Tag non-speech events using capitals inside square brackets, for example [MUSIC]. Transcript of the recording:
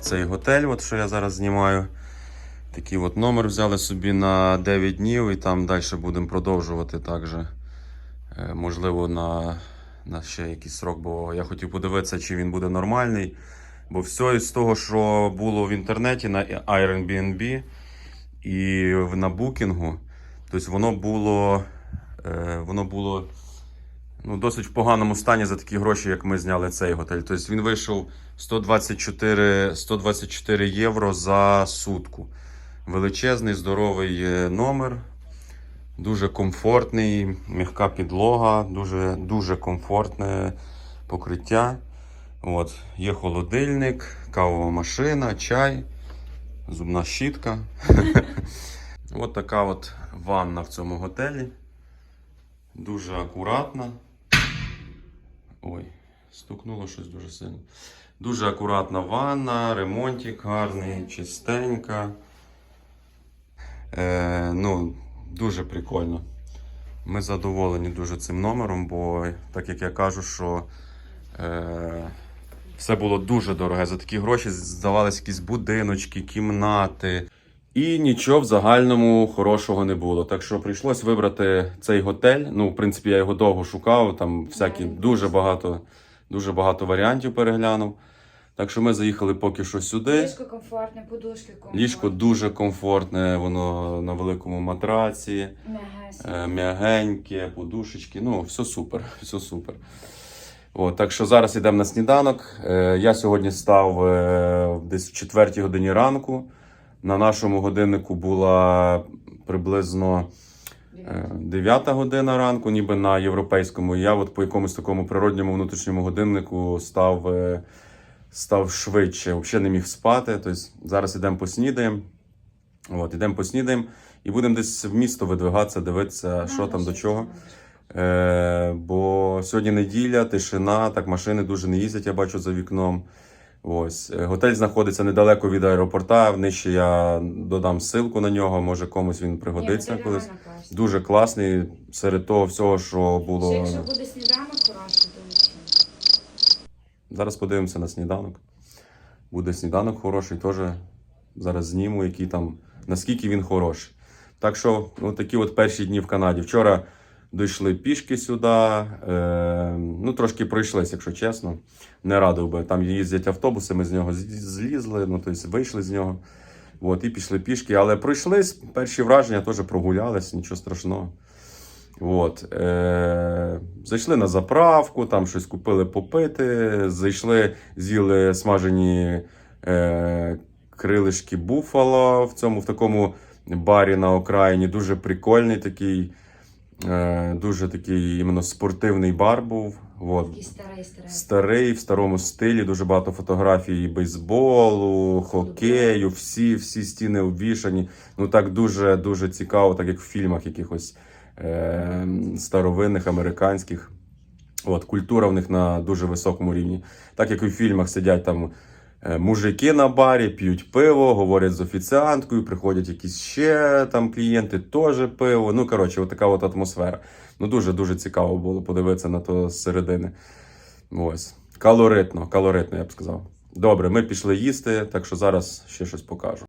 цей готель, от що я зараз знімаю. Такий от номер взяли собі на 9 днів і там далі будемо продовжувати також. Е, Можливо, на, на ще якийсь срок, бо я хотів подивитися, чи він буде нормальний. Бо все із того, що було в інтернеті на Airbnb і в- на букінгу, тобто воно було, е, воно було ну, досить в поганому стані за такі гроші, як ми зняли цей готель. Тобто він вийшов 124, 124 євро за сутку. Величезний, здоровий е, номер, дуже комфортний, м'яка підлога, дуже, дуже комфортне покриття. От, є холодильник, кавова машина, чай, зубна щітка. [LAUGHS] От така от ванна в цьому готелі. Дуже акуратна. Ой, стукнуло щось дуже сильно. Дуже акуратна ванна, ремонтик гарний, чистенька. Е, ну, дуже прикольно. Ми задоволені дуже цим номером, бо так як я кажу, що е, все було дуже дороге. За такі гроші здавалися якісь будиночки, кімнати. І нічого в загальному хорошого не було. Так що прийшлось вибрати цей готель. Ну, в принципі, я його довго шукав. Там всякі дуже багато, дуже багато варіантів переглянув. Так що ми заїхали поки що сюди. Ліжко комфортне, подушки комфортні. Ліжко дуже комфортне, воно на великому матраці, е, м'ягеньке, подушечки. Ну, все супер, [LAUGHS] все супер. От, так що зараз йдемо на сніданок. Е, я сьогодні став е, десь в 4 годині ранку. На нашому годиннику була приблизно е, 9 година ранку, ніби на європейському. І я от по якомусь такому природньому внутрішньому годиннику став, е, став швидше, взагалі не міг спати. Тобто зараз йдемо поснідаємо. От, ідемо поснідаємо і будемо десь в місто видвигатися, дивитися, що там до чого. Е, бо сьогодні неділя, тишина, так машини дуже не їздять, я бачу за вікном. Ось. Е, Готель знаходиться недалеко від аеропорта. Нижче я додам ссылку на нього, може комусь він пригодиться Ні, ну, колись. Дуже класний серед того всього, що було. Якщо буде сніданок хороший, то. Зараз подивимося на сніданок. Буде сніданок хороший, теж зараз зніму, який там, наскільки він хороший. Так що, от такі от перші дні в Канаді. Вчора дійшли пішки сюди. Е, ну, трошки пройшлись, якщо чесно. Не радив би. Там їздять автобуси, ми з нього злізли, ну, тобто вийшли з нього. От, і пішли пішки. Але пройшлись, перші враження теж прогулялись, нічого страшного. От, е, зайшли на заправку, там щось купили попити. Зайшли, з'їли смажені е, крилишки буфало в цьому в такому барі на окраїні. Дуже прикольний такий, дуже такий іменно спортивний бар був. От. Такий старий, старий. Старий в старому стилі, дуже багато фотографій бейсболу, хокею, всі, всі стіни обвішані. Ну так дуже дуже цікаво, так як в фільмах якихось е- старовинних, американських. От, культура в них на дуже високому рівні. Так як і в фільмах сидять там е, мужики на барі, п'ють пиво, говорять з офіціанткою, приходять якісь ще там клієнти, теж пиво. Ну, коротше, от така от атмосфера. Ну, дуже дуже цікаво було подивитися на то з середини. Ось. Калоритно, калоритно, я б сказав. Добре, ми пішли їсти, так що зараз ще щось покажу.